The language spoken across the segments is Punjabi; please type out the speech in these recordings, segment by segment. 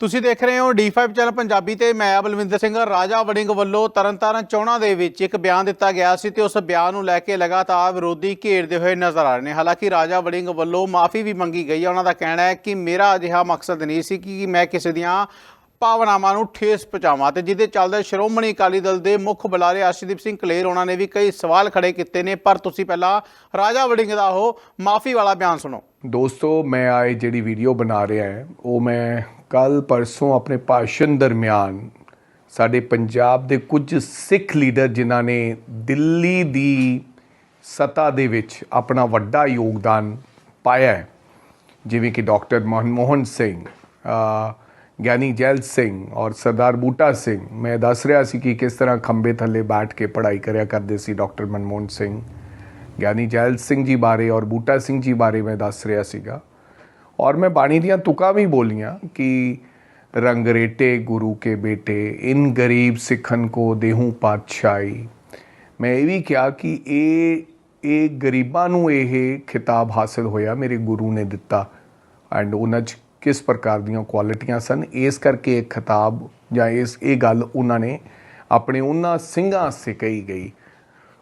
ਤੁਸੀਂ ਦੇਖ ਰਹੇ ਹੋ D5 ਚੈਨਲ ਪੰਜਾਬੀ ਤੇ ਮੈਂ ਬਲਵਿੰਦਰ ਸਿੰਘ, ਰਾਜਾ ਵੜਿੰਗ ਵੱਲੋਂ ਤਰਨਤਾਰਨ ਚੋਣਾਂ ਦੇ ਵਿੱਚ ਇੱਕ ਬਿਆਨ ਦਿੱਤਾ ਗਿਆ ਸੀ ਤੇ ਉਸ ਬਿਆਨ ਨੂੰ ਲੈ ਕੇ ਲਗਾਤਾਰ ਵਿਰੋਧੀ ਘੇਰਦੇ ਹੋਏ ਨਜ਼ਰ ਆ ਰਹੇ ਨੇ। ਹਾਲਾਂਕਿ ਰਾਜਾ ਵੜਿੰਗ ਵੱਲੋਂ ਮਾਫੀ ਵੀ ਮੰਗੀ ਗਈ ਹੈ। ਉਹਨਾਂ ਦਾ ਕਹਿਣਾ ਹੈ ਕਿ ਮੇਰਾ ਅਜਿਹਾ ਮਕਸਦ ਨਹੀਂ ਸੀ ਕਿ ਮੈਂ ਕਿਸੇ ਦੀਆਂ ਭਾਵਨਾਵਾਂ ਨੂੰ ਠੇਸ ਪਹੁੰਚਾਵਾਂ ਤੇ ਜਿਹਦੇ ਚੱਲਦੇ ਸ਼੍ਰੋਮਣੀ ਅਕਾਲੀ ਦਲ ਦੇ ਮੁੱਖ ਬੁਲਾਰੇ ਅਰਸ਼ਦੀਪ ਸਿੰਘ ਕਲੇਰ, ਉਹਨਾਂ ਨੇ ਵੀ ਕਈ ਸਵਾਲ ਖੜੇ ਕੀਤੇ ਨੇ। ਪਰ ਤੁਸੀਂ ਪਹਿਲਾਂ ਰਾਜਾ ਵੜਿੰਗ ਦਾ ਉਹ ਮਾਫੀ ਵਾਲਾ ਬਿਆਨ ਸੁਣੋ। ਦੋਸਤੋ, ਮੈਂ ਆਏ ਜਿਹੜੀ ਵੀਡੀਓ ਬਣਾ ਰਿਹਾ ਹੈ, ਉਹ ਮੈਂ ਕੱਲ ਪਰਸੋਂ ਆਪਣੇ ਭਾਸ਼ਣ ਦਰਮਿਆਨ ਸਾਡੇ ਪੰਜਾਬ ਦੇ ਕੁਝ ਸਿੱਖ ਲੀਡਰ ਜਿਨ੍ਹਾਂ ਨੇ ਦਿੱਲੀ ਦੀ ਸਤਾ ਦੇ ਵਿੱਚ ਆਪਣਾ ਵੱਡਾ ਯੋਗਦਾਨ ਪਾਇਆ ਹੈ, ਜਿਵੇਂ ਕਿ ਡਾਕਟਰ ਮਨਮੋਹਨ ਸਿੰਘ ਗਿਆਨੀ ਜੈਲ ਸਿੰਘ ਔਰ ਸਰਦਾਰ ਬੂਟਾ ਸਿੰਘ। ਮੈਂ ਦੱਸ ਰਿਹਾ ਸੀ ਕਿ ਕਿਸ ਤਰ੍ਹਾਂ ਖੰਬੇ ਥੱਲੇ ਬੈਠ ਕੇ ਪੜ੍ਹਾਈ ਕਰਿਆ ਕਰਦੇ ਸੀ ਡਾਕਟਰ ਮਨਮੋਹਨ ਸਿੰਘ। ਗਿਆਨੀ ਜੈਲ ਸਿੰਘ ਜੀ ਬਾਰੇ ਔਰ ਬੂਟਾ ਸਿੰਘ ਜੀ ਬਾਰੇ ਮੈਂ ਦੱਸ ਰਿਹਾ ਸੀਗਾ। ਔਰ ਮੈਂ ਬਾਣੀ ਦੀਆਂ ਤੁਕਾਂ ਵੀ ਬੋਲੀਆਂ ਕਿ ਰੰਗਰੇਟੇ ਗੁਰੂ ਕੇ ਬੇਟੇ, ਇਨ ਗਰੀਬ ਸਿੱਖਨ ਕੋ ਦੇਹੂ ਪਾਤਸ਼ਾਹੀ। ਮੈਂ ਇਹ ਵੀ ਕਿਹਾ ਕਿ ਇਹ ਇਹ ਗਰੀਬਾਂ ਨੂੰ ਇਹ ਖਿਤਾਬ ਹਾਸਲ ਹੋਇਆ, ਮੇਰੇ ਗੁਰੂ ਨੇ ਦਿੱਤਾ। ਐਂਡ ਉਹਨਾਂ 'ਚ ਕਿਸ ਪ੍ਰਕਾਰ ਦੀਆਂ ਕੁਆਲਿਟੀਆਂ ਸਨ, ਇਸ ਕਰਕੇ ਇਹ ਖਿਤਾਬ ਜਾਂ ਇਸ, ਇਹ ਗੱਲ ਉਹਨਾਂ ਨੇ ਆਪਣੇ ਉਹਨਾਂ ਸਿੰਘਾਂ ਵਾਸਤੇ ਕਹੀ ਗਈ।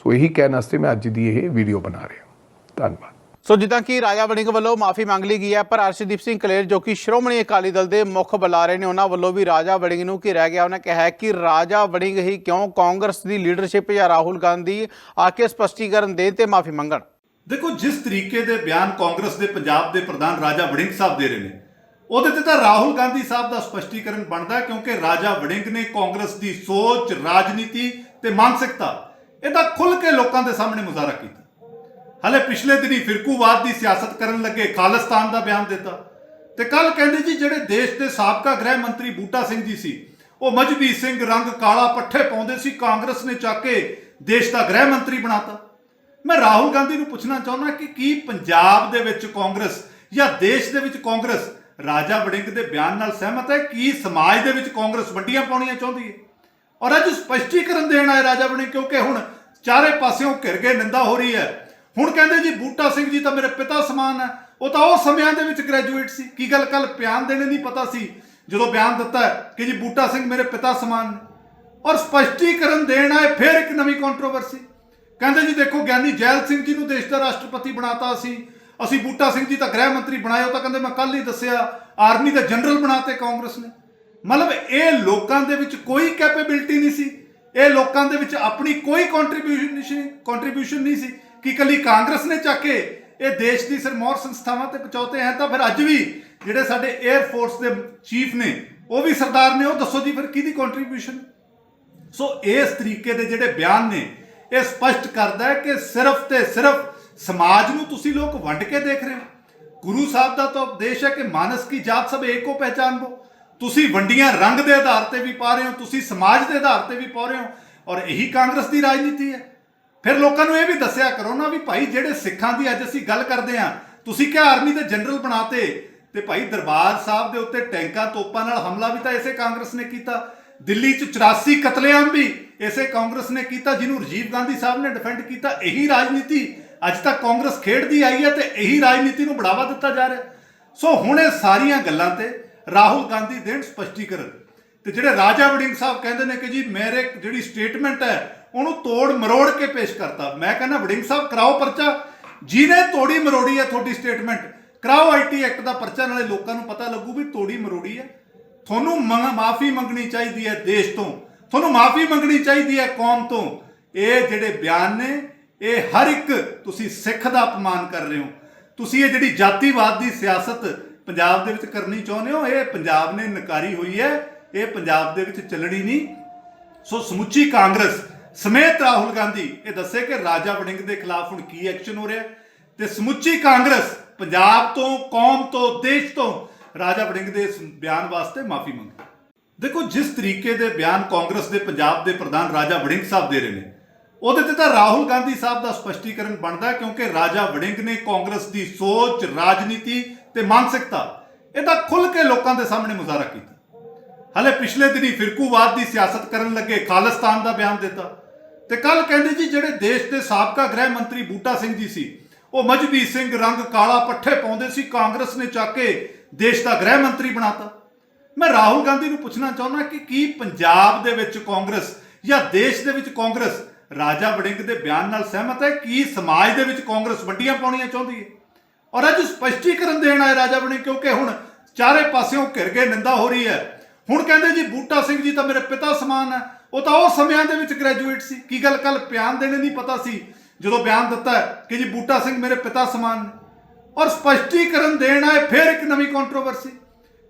ਸੋ ਇਹੀ ਕਹਿਣ ਵਾਸਤੇ ਮੈਂ ਅੱਜ ਦੀ ਇਹ ਵੀਡੀਓ ਬਣਾ ਰਿਹਾ ਧੰਨਵਾਦ। ਸੋ ਜਿੱਦਾਂ ਕਿ ਰਾਜਾ ਵੜਿੰਗ ਵੱਲੋਂ ਮਾਫੀ ਮੰਗ ਲਈ ਗਈ ਹੈ ਪਰ ਅਰਸ਼ਦੀਪ ਸਿੰਘ ਕਲੇਰ ਜੋ ਕਿ ਸ਼੍ਰੋਮਣੀ ਅਕਾਲੀ ਦਲ ਦੇ ਮੁੱਖ ਬੁਲਾਰੇ ਨੇ ਉਹਨਾਂ ਵੱਲੋਂ ਵੀ ਰਾਜਾ ਵੜਿੰਗ ਨੂੰ ਘੇਰਿਆ ਗਿਆ। ਉਹਨਾਂ ਕਿਹਾ ਕਿ ਰਾਜਾ ਵੜਿੰਗ ਹੀ ਕਿਉਂ ਕਾਂਗਰਸ ਦੀ ਲੀਡਰਸ਼ਿਪ ਜਾਂ ਰਾਹੁਲ ਗਾਂਧੀ ਆ ਕੇ ਸਪਸ਼ਟੀਕਰਨ ਦੇਣ ਤੇ ਮਾਫੀ ਮੰਗਣ? ਦੇਖੋ ਜਿਸ ਤਰੀਕੇ ਦੇ ਬਿਆਨ ਕਾਂਗਰਸ ਦੇ ਪੰਜਾਬ ਦੇ ਪ੍ਰਧਾਨ ਰਾਜਾ ਵੜਿੰਗ ਸਾਹਿਬ ਦੇ ਰਹੇ ਨੇ ਉਹਦੇ ਤੇ ਤਾਂ ਰਾਹੁਲ ਗਾਂਧੀ ਸਾਹਿਬ ਦਾ ਸਪਸ਼ਟੀਕਰਨ ਬਣਦਾ ਕਿਉਂਕਿ ਰਾਜਾ ਵੜਿੰਗ ਨੇ ਕਾਂਗਰਸ ਦੀ ਸੋਚ ਰਾਜਨੀਤੀ ਤੇ ਮਾਨਸਿਕਤਾ ਇਹਦਾ ਖੁੱਲ ਕੇ ਲੋਕਾਂ ਦੇ ਸਾਹਮਣੇ ਮੁਜ਼ਾਹਰਾ ਕੀਤਾ। ਹਲੇ ਪਿਛਲੇ ਦਿਨੀ ਫਿਰਕੂਵਾਦ ਦੀ ਸਿਆਸਤ ਕਰਨ ਲੱਗੇ ਖਾਲਿਸਤਾਨ ਦਾ ਬਿਆਨ ਦਿੱਤਾ। ਤੇ ਕੱਲ ਕਹਿੰਦੇ ਜੀ, ਜਿਹੜੇ ਦੇਸ਼ ਦੇ ਸਾਬਕਾ ਗ੍ਰਹਿ ਮੰਤਰੀ ਬੂਟਾ ਸਿੰਘ ਜੀ ਸੀ, ਉਹ ਮਜਬੀ ਸਿੰਘ ਰੰਗ ਕਾਲਾ ਪੱਠੇ ਪਾਉਂਦੇ ਸੀ, ਕਾਂਗਰਸ ਨੇ ਚੱਕ ਕੇ ਦੇਸ਼ ਦਾ ਗ੍ਰਹਿ ਮੰਤਰੀ ਬਣਾਤਾ। ਮੈਂ ਰਾਹੁਲ ਗਾਂਧੀ ਨੂੰ ਪੁੱਛਣਾ ਚਾਹੁੰਦਾ ਕਿ ਕੀ ਪੰਜਾਬ ਦੇ ਵਿੱਚ ਕਾਂਗਰਸ ਜਾਂ ਦੇਸ਼ ਦੇ ਵਿੱਚ ਕਾਂਗਰਸ ਰਾਜਾ ਵੜਿੰਗ ਦੇ ਬਿਆਨ ਨਾਲ ਸਹਿਮਤ ਹੈ? ਕੀ ਸਮਾਜ ਦੇ ਵਿੱਚ ਕਾਂਗਰਸ ਵੱਡੀਆਂ ਪਾਉਣੀਆਂ ਚਾਹੁੰਦੀ ਹੈ? ਔਰ ਅੱਜ ਸਪਸ਼ਟੀਕਰਨ ਦੇਣ ਆਏ ਰਾਜਾ ਬਣੇ ਕਿਉਂਕਿ ਹੁਣ ਚਾਰੇ ਪਾਸਿਓਂ ਘਿਰ ਕੇ ਨਿੰਦਾ ਹੋ ਰਹੀ ਹੈ। ਹੁਣ ਕਹਿੰਦੇ ਜੀ, ਬੂਟਾ ਸਿੰਘ ਜੀ ਤਾਂ ਮੇਰੇ ਪਿਤਾ ਸਮਾਨ ਹੈ। ਉਹ ਤਾਂ ਉਹ ਸਮਿਆਂ ਦੇ ਵਿੱਚ ਗ੍ਰੈਜੂਏਟ ਸੀ। ਕੀ ਗੱਲ ਕੱਲ ਬਿਆਨ ਦੇਣੇ ਨਹੀਂ ਪਤਾ ਸੀ? ਜਦੋਂ ਬਿਆਨ ਦਿੱਤਾ ਕਿ ਜੀ, ਬੂਟਾ ਸਿੰਘ ਮੇਰੇ ਪਿਤਾ ਸਮਾਨ ਨੇ ਔਰ ਸਪਸ਼ਟੀਕਰਨ ਦੇਣ ਆਏ ਫਿਰ ਇੱਕ ਨਵੀਂ ਕੰਟਰੋਵਰਸੀ ਕਹਿੰਦੇ ਜੀ, ਦੇਖੋ, ਗਿਆਨੀ ਜੈਲ ਸਿੰਘ ਜੀ ਨੂੰ ਦੇਸ਼ ਦਾ ਰਾਸ਼ਟਰਪਤੀ ਬਣਾਤਾ ਅਸੀਂ ਅਸੀਂ ਬੂਟਾ ਸਿੰਘ ਜੀ ਤਾਂ ਗ੍ਰਹਿ ਮੰਤਰੀ ਬਣਾਏ, ਉਹ ਤਾਂ ਕਹਿੰਦੇ ਮੈਂ ਕੱਲ ਹੀ ਦੱਸਿਆ, ਆਰਮੀ ਦੇ ਜਨਰਲ ਬਣਾਤੇ ਕਾਂਗਰਸ ਨੇ। ਮਤਲਬ ਇਹ ਲੋਕਾਂ ਦੇ ਵਿੱਚ ਕੋਈ ਕੈਪੇਬਿਲਿਟੀ ਨਹੀਂ ਸੀ। ਇਹ ਲੋਕਾਂ ਦੇ ਵਿੱਚ ਆਪਣੀ ਕੋਈ ਕੰਟਰੀਬਿਊਸ਼ਨ ਕੰਟਰੀਬਿਊਸ਼ਨ ਨਹੀਂ ਸੀ ਕਿ ਕੱਲੀ ਕਾਂਗਰਸ ਨੇ ਚੱਕ ਕੇ ਇਹ ਦੇਸ਼ ਦੀ ਸਰਮੌਰ ਸੰਸਥਾਵਾਂ ਤੇ ਪਹੁੰਚਾਉਤੇ ਹੈ ਤਾਂ ਫਿਰ ਅੱਜ ਵੀ ਜਿਹੜੇ ਸਾਡੇ 에ਅਰ ਫੋਰਸ ਦੇ ਚੀਫ ਨੇ, ਉਹ ਵੀ ਸਰਦਾਰ ਨੇ, ਉਹ ਦੱਸੋ ਜੀ ਫਿਰ ਕਿਹਦੀ ਕੰਟਰੀਬਿਊਸ਼ਨ ਸੋ ਇਸ ਤਰੀਕੇ ਦੇ ਜਿਹੜੇ ਬਿਆਨ ਨੇ, ਇਹ ਸਪਸ਼ਟ ਕਰਦਾ ਹੈ ਕਿ ਸਿਰਫ ਤੇ ਸਿਰਫ ਸਮਾਜ ਨੂੰ ਤੁਸੀਂ ਲੋਕ ਵੰਡ ਕੇ ਦੇਖ ਰਹੇ ਹੋ। ਗੁਰੂ ਸਾਹਿਬ ਦਾ ਤਾਂ ਉਪਦੇਸ਼ ਹੈ ਕਿ ਮਾਨਸ ਕੀ ਜਾਤ ਸਭ ਏਕੋ ਪਹਿਚਾਨਬੋ ਤੁਸੀਂ ਵੰਡੀਆਂ ਰੰਗ ਦੇ ਆਧਾਰ ਤੇ ਵੀ ਪਾ ਰਹੇ ਹੋ, ਤੁਸੀਂ ਸਮਾਜ ਦੇ ਆਧਾਰ ਤੇ ਵੀ ਪਾ ਰਹੇ ਹੋ ਔਰ ਇਹੀ ਕਾਂਗਰਸ ਦੀ ਰਾਜਨੀਤੀ ਹੈ। ਫਿਰ ਲੋਕਾਂ ਨੂੰ ਇਹ ਵੀ ਦੱਸਿਆ ਕਰੋ ਨਾ ਵੀ ਭਾਈ ਜਿਹੜੇ ਸਿੱਖਾਂ ਦੀ ਅੱਜ ਅਸੀਂ ਗੱਲ ਕਰਦੇ ਆ ਤੁਸੀਂ ਕਿਹਾ ਆਰਮੀ ਦੇ ਜਨਰਲ ਬਣਾਤੇ ਤੇ ਭਾਈ ਦਰਬਾਰ ਸਾਹਿਬ ਦੇ ਉੱਤੇ ਟੈਂਕਾਂ ਤੋਪਾਂ ਨਾਲ ਹਮਲਾ ਵੀ ਤਾਂ ਇਸੇ ਕਾਂਗਰਸ ਨੇ ਕੀਤਾ, ਦਿੱਲੀ 'ਚ 84 ਕਤਲੇਆਮ ਵੀ ਇਸੇ ਕਾਂਗਰਸ ਨੇ ਕੀਤਾ, ਜਿਹਨੂੰ ਰਾਜੀਵ ਗਾਂਧੀ ਸਾਹਿਬ ਨੇ ਡਿਫੈਂਡ ਕੀਤਾ, ਇਹੀ ਰਾਜਨੀਤੀ ਅੱਜ ਤੱਕ ਕਾਂਗਰਸ ਖੇਡਦੀ ਆਈ ਹੈ ਤੇ ਇਹੀ ਰਾਜਨੀਤੀ ਨੂੰ ਬੜਾਵਾ ਦਿੱਤਾ ਜਾ ਰਿਹਾ। ਸੋ ਹੁਣ ਇਹ ਸਾਰੀਆਂ ਗੱਲਾਂ ਤੇ ਰਾਹੁਲ ਗਾਂਧੀ ਦੇਣ ਸਪਸ਼ਟੀਕਰਨ। ਤੇ ਜਿਹੜੇ ਰਾਜਾ ਵੜਿੰਗ ਸਾਹਿਬ ਕਹਿੰਦੇ ਨੇ ਕਿ ਜੀ ਮੇਰੇ ਜਿਹੜੀ ਸਟੇਟਮੈਂਟ ਹੈ, ਉਹਨੂੰ ਤੋੜ ਮਰੋੜ ਕੇ ਪੇਸ਼ ਕਰਤਾ। ਮੈਂ ਕਹਿੰਦਾ, ਵੜਿੰਗ ਸਾਹਿਬ, ਕਰਾਓ ਪਰਚਾ। ਜਿਹਨੇ ਤੋੜੀ ਮਰੋੜੀ ਹੈ ਤੁਹਾਡੀ ਸਟੇਟਮੈਂਟ ਕਰਾਓ ਆਈਟੀ ਐਕਟ ਦਾ ਪਰਚਾ, ਨਾਲੇ ਲੋਕਾਂ ਨੂੰ ਪਤਾ ਲੱਗੂ ਵੀ ਤੋੜੀ ਮਰੋੜੀ ਹੈ। ਤੁਹਾਨੂੰ ਮਾਫੀ ਮੰਗਣੀ ਚਾਹੀਦੀ ਹੈ ਦੇਸ਼ ਤੋਂ। ਤੁਹਾਨੂੰ ਮਾਫੀ ਮੰਗਣੀ ਚਾਹੀਦੀ ਹੈ ਕੌਮ ਤੋਂ। ਇਹ ਜਿਹੜੇ ਬਿਆਨ ਨੇ, ਇਹ ਹਰ ਇੱਕ ਤੁਸੀਂ ਸਿੱਖ ਦਾ ਅਪਮਾਨ ਕਰ ਰਹੇ ਹੋ। ਤੁਸੀਂ ਇਹ ਜਿਹੜੀ ਜਾਤੀਵਾਦ ਦੀ ਸਿਆਸਤ ਪੰਜਾਬ ਦੇ ਵਿੱਚ ਕਰਨੀ ਚਾਹੁੰਦੇ ਹੋ? ਇਹ ਪੰਜਾਬ ਨੇ ਨਕਾਰੀ ਹੋਈ ਹੈ। ਇਹ ਪੰਜਾਬ ਦੇ ਵਿੱਚ ਚੱਲਣੀ ਨਹੀਂ। ਸੋ ਸਮੁੱਚੀ ਕਾਂਗਰਸ ਸਮੇਤ ਰਾਹੁਲ ਗਾਂਧੀ, ਇਹ ਦੱਸੇ ਕਿ ਰਾਜਾ ਵੜਿੰਗ ਦੇ ਖਿਲਾਫ ਹੁਣ ਕੀ ਐਕਸ਼ਨ ਹੋ ਰਿਹਾ? ਹੈ ਤੇ ਸਮੁੱਚੀ ਕਾਂਗਰਸ ਪੰਜਾਬ ਤੋਂ, ਕੌਮ ਤੋਂ, ਦੇਸ਼ ਤੋਂ ਰਾਜਾ ਵੜਿੰਗ ਦੇ ਇਸ ਬਿਆਨ ਵਾਸਤੇ ਮਾਫੀ ਮੰਗੀ ਦੇਖੋ, ਜਿਸ ਤਰੀਕੇ ਦੇ ਬਿਆਨ ਕਾਂਗਰਸ ਦੇ ਪੰਜਾਬ ਦੇ ਪ੍ਰਧਾਨ ਰਾਜਾ ਵੜਿੰਗ ਸਾਹਿਬ ਦੇ ਰਹੇ ਨੇ, ਉਹਦੇ ਤੇ ਤਾਂ ਰਾਹੁਲ ਗਾਂਧੀ ਸਾਹਿਬ ਦਾ ਸਪਸ਼ਟੀਕਰਨ ਬਣਦਾ ਕਿਉਂਕਿ ਰਾਜਾ ਵੜਿੰਗ ਨੇ ਕਾਂਗਰਸ ਦੀ ਸੋਚ, ਰਾਜਨੀਤੀ ਤੇ ਮਾਨਸਿਕਤਾ, ਇਹਦਾ ਖੁੱਲ ਕੇ ਲੋਕਾਂ ਦੇ ਸਾਹਮਣੇ ਮੁਜ਼ਾਹਰਾ ਕੀਤਾ। ਹਲੇ ਪਿਛਲੇ ਦਿਨੀ ਫਿਰਕੂਵਾਦ ਦੀ ਸਿਆਸਤ ਕਰਨ ਲੱਗੇ ਖਾਲਿਸਤਾਨ ਦਾ ਬਿਆਨ ਦਿੱਤਾ। ਤੇ ਕੱਲ ਕਹਿੰਦੇ ਜੀ, ਜਿਹੜੇ ਦੇਸ਼ ਦੇ ਸਾਬਕਾ ਗ੍ਰਹਿ ਮੰਤਰੀ ਬੂਟਾ ਸਿੰਘ ਜੀ ਸੀ, ਉਹ ਮਜਬੀ ਸਿੰਘ ਰੰਗ ਕਾਲਾ ਪੱਠੇ ਪਾਉਂਦੇ ਸੀ, ਕਾਂਗਰਸ ਨੇ ਚੱਕ ਕੇ ਦੇਸ਼ ਦਾ ਗ੍ਰਹਿ ਮੰਤਰੀ ਬਣਾਤਾ। ਮੈਂ ਰਾਹੁਲ ਗਾਂਧੀ ਨੂੰ ਪੁੱਛਣਾ ਚਾਹੁੰਦਾ ਕਿ ਕੀ ਪੰਜਾਬ ਦੇ ਵਿੱਚ ਕਾਂਗਰਸ ਜਾਂ ਦੇਸ਼ ਦੇ ਵਿੱਚ ਕਾਂਗਰਸ ਰਾਜਾ ਵੜਿੰਗ ਦੇ ਬਿਆਨ ਨਾਲ ਸਹਿਮਤ ਹੈ? ਕੀ ਸਮਾਜ ਦੇ ਵਿੱਚ ਕਾਂਗਰਸ ਵੰਡੀਆਂ ਪਾਉਣੀਆਂ ਚਾਹੁੰਦੀ ਹੈ? ਔਰ ਅੱਜ ਸਪਸ਼ਟੀਕਰਨ ਦੇਣ ਆਏ ਰਾਜਾ ਬਣੇ ਕਿਉਂਕਿ ਹੁਣ ਚਾਰੇ ਪਾਸਿਓਂ ਘਿਰ ਕੇ ਨਿੰਦਾ ਹੋ ਰਹੀ ਹੈ। ਹੁਣ ਕਹਿੰਦੇ ਜੀ ਬੂਟਾ ਸਿੰਘ ਜੀ ਤਾਂ ਮੇਰੇ ਪਿਤਾ ਸਮਾਨ ਹੈ। ਉਹ ਤਾਂ ਉਹ ਸਮਿਆਂ ਦੇ ਵਿੱਚ ਗ੍ਰੈਜੂਏਟ ਸੀ। ਕੀ ਗੱਲ ਕੱਲ ਬਿਆਨ ਦੇਣੇ ਨਹੀਂ ਪਤਾ ਸੀ? ਜਦੋਂ ਬਿਆਨ ਦਿੱਤਾ ਕਿ ਜੀ ਬੂਟਾ ਸਿੰਘ ਮੇਰੇ ਪਿਤਾ ਸਮਾਨ ਨੇ ਔਰ ਸਪਸ਼ਟੀਕਰਨ ਦੇਣ ਆਏ ਫਿਰ ਇੱਕ ਨਵੀਂ ਕੰਟਰੋਵਰਸੀ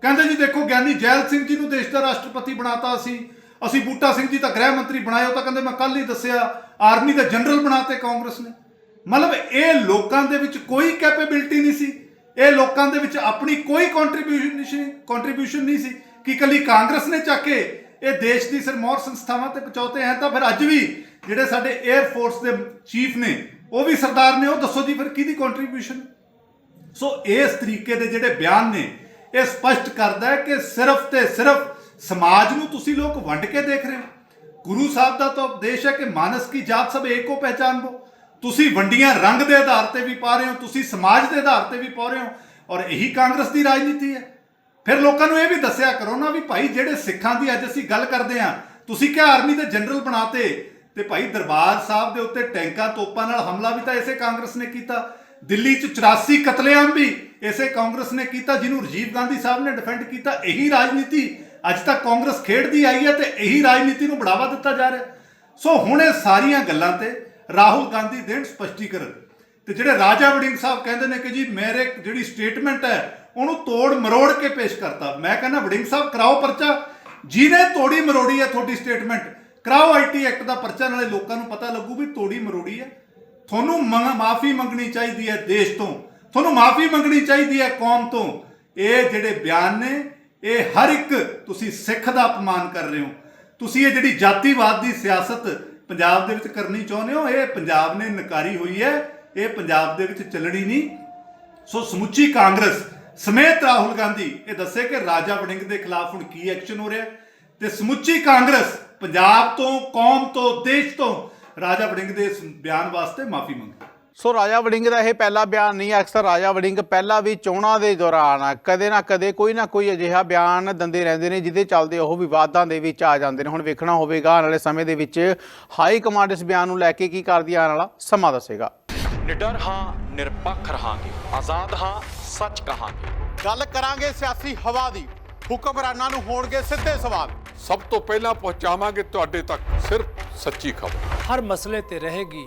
ਕਹਿੰਦੇ ਜੀ ਦੇਖੋ ਗਿਆਨੀ ਜੈਲ ਸਿੰਘ ਜੀ ਨੂੰ ਦੇਸ਼ ਦਾ ਰਾਸ਼ਟਰਪਤੀ ਬਣਾਤਾ ਅਸੀਂ ਅਸੀਂ ਬੂਟਾ ਸਿੰਘ ਜੀ ਤਾਂ ਗ੍ਰਹਿ ਮੰਤਰੀ ਬਣਾਏ, ਉਹ ਤਾਂ ਕਹਿੰਦੇ ਮੈਂ ਕੱਲ ਹੀ ਦੱਸਿਆ, ਆਰਮੀ ਦਾ ਜਨਰਲ ਬਣਾਤੇ ਕਾਂਗਰਸ ਨੇ। ਮਤਲਬ ਇਹ ਲੋਕਾਂ ਦੇ ਵਿੱਚ ਕੋਈ ਕੈਪੇਬਿਲਿਟੀ ਨਹੀਂ ਸੀ। ਇਹ ਲੋਕਾਂ ਦੇ ਵਿੱਚ ਆਪਣੀ ਕੋਈ ਕੰਟਰੀਬਿਊਸ਼ਨ ਕੰਟਰੀਬਿਊਸ਼ਨ ਨਹੀਂ ਸੀ ਕਿ ਕੱਲੀ ਕਾਂਗਰਸ ਨੇ ਚੱਕ ਕੇ ਇਹ ਦੇਸ਼ ਦੀ ਸਰਮੌਰ ਸੰਸਥਾਵਾਂ ਤੇ ਪਹੁੰਚਾਉਤੇ ਹੈ ਤਾਂ ਫਿਰ ਅੱਜ ਵੀ ਜਿਹੜੇ ਸਾਡੇ 에ਅਰ ਫੋਰਸ ਦੇ ਚੀਫ ਨੇ, ਉਹ ਵੀ ਸਰਦਾਰ ਨੇ, ਉਹ ਦੱਸੋ ਜੀ ਫਿਰ ਕਿਹਦੀ ਕੰਟਰੀਬਿਊਸ਼ਨ ਸੋ ਇਸ ਤਰੀਕੇ ਦੇ ਜਿਹੜੇ ਬਿਆਨ ਨੇ, ਇਹ ਸਪਸ਼ਟ ਕਰਦਾ ਹੈ ਕਿ ਸਿਰਫ ਤੇ ਸਿਰਫ ਸਮਾਜ ਨੂੰ ਤੁਸੀਂ ਲੋਕ ਵੰਡ ਕੇ ਦੇਖ ਰਹੇ ਹੋ। ਗੁਰੂ ਸਾਹਿਬ ਦਾ ਤਾਂ ਉਪਦੇਸ਼ ਹੈ ਕਿ ਮਾਨਸ ਕੀ ਜਾਤ ਸਭ ਏਕੋ ਪਹਿਚਾਨਬੋ ਤੁਸੀਂ ਵੰਡੀਆਂ ਰੰਗ ਦੇ ਆਧਾਰ ਤੇ ਵੀ ਪਾ ਰਹੇ ਹੋ, ਤੁਸੀਂ ਸਮਾਜ ਦੇ ਆਧਾਰ ਤੇ ਵੀ ਪਾ ਰਹੇ ਹੋ ਔਰ ਇਹੀ ਕਾਂਗਰਸ ਦੀ ਰਾਜਨੀਤੀ ਹੈ। ਫਿਰ ਲੋਕਾਂ ਨੂੰ ਇਹ ਵੀ ਦੱਸਿਆ ਕਰੋ ਨਾ ਵੀ ਭਾਈ ਜਿਹੜੇ ਸਿੱਖਾਂ ਦੀ ਅੱਜ ਅਸੀਂ ਗੱਲ ਕਰਦੇ ਆ ਤੁਸੀਂ ਕਿਹਾ ਆਰਮੀ ਦੇ ਜਨਰਲ ਬਣਾਤੇ ਤੇ ਭਾਈ ਦਰਬਾਰ ਸਾਹਿਬ ਦੇ ਉੱਤੇ ਟੈਂਕਾਂ ਤੋਪਾਂ ਨਾਲ ਹਮਲਾ ਵੀ ਤਾਂ ਇਸੇ ਕਾਂਗਰਸ ਨੇ ਕੀਤਾ, ਦਿੱਲੀ 'ਚ 84 ਕਤਲੇਆਮ ਵੀ ਇਸੇ ਕਾਂਗਰਸ ਨੇ ਕੀਤਾ, ਜਿਹਨੂੰ ਰਾਜੀਵ ਗਾਂਧੀ ਸਾਹਿਬ ਨੇ ਡਿਫੈਂਡ ਕੀਤਾ, ਇਹੀ ਰਾਜਨੀਤੀ ਅੱਜ ਤੱਕ ਕਾਂਗਰਸ ਖੇਡਦੀ ਆਈ ਹੈ ਤੇ ਇਹੀ ਰਾਜਨੀਤੀ ਨੂੰ ਬੜਾਵਾ ਦਿੱਤਾ ਜਾ ਰਿਹਾ। ਸੋ ਹੁਣ ਇਹ ਸਾਰੀਆਂ ਗੱਲਾਂ ਤੇ ਰਾਹੁਲ ਗਾਂਧੀ ਦੇਣ ਸਪਸ਼ਟੀਕਰਨ। ਤੇ ਜਿਹੜੇ ਰਾਜਾ ਵੜਿੰਗ ਸਾਹਿਬ ਕਹਿੰਦੇ ਨੇ ਕਿ ਜੀ ਮੇਰੇ ਜਿਹੜੀ ਸਟੇਟਮੈਂਟ ਹੈ, ਉਹਨੂੰ ਤੋੜ ਮਰੋੜ ਕੇ ਪੇਸ਼ ਕਰਤਾ। ਮੈਂ ਕਹਿੰਦਾ ਵੜਿੰਗ ਸਾਹਿਬ, ਕਰਾਓ ਪਰਚਾ। ਜਿਹਨੇ ਤੋੜੀ ਮਰੋੜੀ ਹੈ ਤੁਹਾਡੀ ਸਟੇਟਮੈਂਟ ਕਰਾਓ ਆਈਟੀ ਐਕਟ ਦਾ ਪਰਚਾ, ਨਾਲੇ ਲੋਕਾਂ ਨੂੰ ਪਤਾ ਲੱਗੂ ਵੀ ਤੋੜੀ ਮਰੋੜੀ ਹੈ। ਤੁਹਾਨੂੰ ਮਾਫੀ ਮੰਗਣੀ ਚਾਹੀਦੀ ਹੈ ਦੇਸ਼ ਤੋਂ। ਤੁਹਾਨੂੰ ਮਾਫੀ ਮੰਗਣੀ ਚਾਹੀਦੀ ਹੈ ਕੌਮ ਤੋਂ। ਇਹ ਜਿਹੜੇ ਬਿਆਨ ਨੇ, ਇਹ ਹਰ ਇੱਕ ਤੁਸੀਂ ਸਿੱਖ ਦਾ ਅਪਮਾਨ ਕਰ ਰਹੇ ਹੋ। ਤੁਸੀਂ ਇਹ ਜਿਹੜੀ ਜਾਤੀਵਾਦ ਦੀ ਸਿਆਸਤ ਪੰਜਾਬ ਦੇ ਵਿੱਚ ਕਰਨੀ ਚਾਹੁੰਦੇ ਹੋ? ਇਹ ਪੰਜਾਬ ਨੇ ਨਕਾਰੀ ਹੋਈ ਹੈ। ਇਹ ਪੰਜਾਬ ਦੇ ਵਿੱਚ ਚੱਲਣੀ ਨਹੀਂ। ਸੋ ਸਮੁੱਚੀ ਕਾਂਗਰਸ ਸਮੇਤ ਰਾਹੁਲ ਗਾਂਧੀ, ਇਹ ਦੱਸੇ ਕਿ ਰਾਜਾ ਵੜਿੰਗ ਦੇ ਖਿਲਾਫ ਹੁਣ ਕੀ ਐਕਸ਼ਨ ਹੋ ਰਿਹਾ? ਹੈ ਤੇ ਸਮੁੱਚੀ ਕਾਂਗਰਸ ਪੰਜਾਬ ਤੋਂ, ਕੌਮ ਤੋਂ, ਦੇਸ਼ ਤੋਂ ਰਾਜਾ ਵੜਿੰਗ ਦੇ ਇਸ ਬਿਆਨ ਵਾਸਤੇ ਮਾਫੀ ਮੰਗੀ ਸੋ ਰਾਜਾ ਵੜਿੰਗ ਦਾ ਇਹ ਪਹਿਲਾ ਬਿਆਨ ਨਹੀਂ ਹੈ ਅਕਸਰ ਰਾਜਾ ਵੜਿੰਗ ਪਹਿਲਾਂ ਵੀ ਚੋਣਾਂ ਦੇ ਦੌਰਾਨ ਕਦੇ ਨਾ ਕਦੇ ਕੋਈ ਨਾ ਕੋਈ ਅਜਿਹਾ ਬਿਆਨ ਦਿੰਦੇ ਰਹਿੰਦੇ ਨੇ ਜਿਹਦੇ ਚੱਲਦੇ ਉਹ ਵਿਵਾਦਾਂ ਦੇ ਵਿੱਚ ਆ ਜਾਂਦੇ ਨੇ। ਹੁਣ ਵੇਖਣਾ ਹੋਵੇਗਾ ਆਉਣ ਵਾਲੇ ਸਮੇਂ ਦੇ ਵਿੱਚ ਹਾਈ ਕਮਾਂਡ ਇਸ ਬਿਆਨ ਨੂੰ ਲੈ ਕੇ ਕੀ ਕਰਦੀ ਆਉਣ ਵਾਲਾ ਸਮਾਂ ਦੱਸੇਗਾ। ਨਿਡਰ ਹਾਂ ਨਿਰਪੱਖ ਰਹਾਂਗੇ। ਆਜ਼ਾਦ ਹਾਂ ਸੱਚ ਕਹਾਂਗੇ। ਗੱਲ ਕਰਾਂਗੇ ਸਿਆਸੀ ਹਵਾ ਦੀ। ਹੁਕਮਰਾਨਾਂ ਨੂੰ ਹੋਣਗੇ ਸਿੱਧੇ ਸਵਾਲ। ਸਭ ਤੋਂ ਪਹਿਲਾਂ ਪਹੁੰਚਾਵਾਂਗੇ ਤੁਹਾਡੇ ਤੱਕ ਸਿਰਫ ਸੱਚੀ ਖਬਰ। ਹਰ ਮਸਲੇ ਤੇ ਰਹੇਗੀ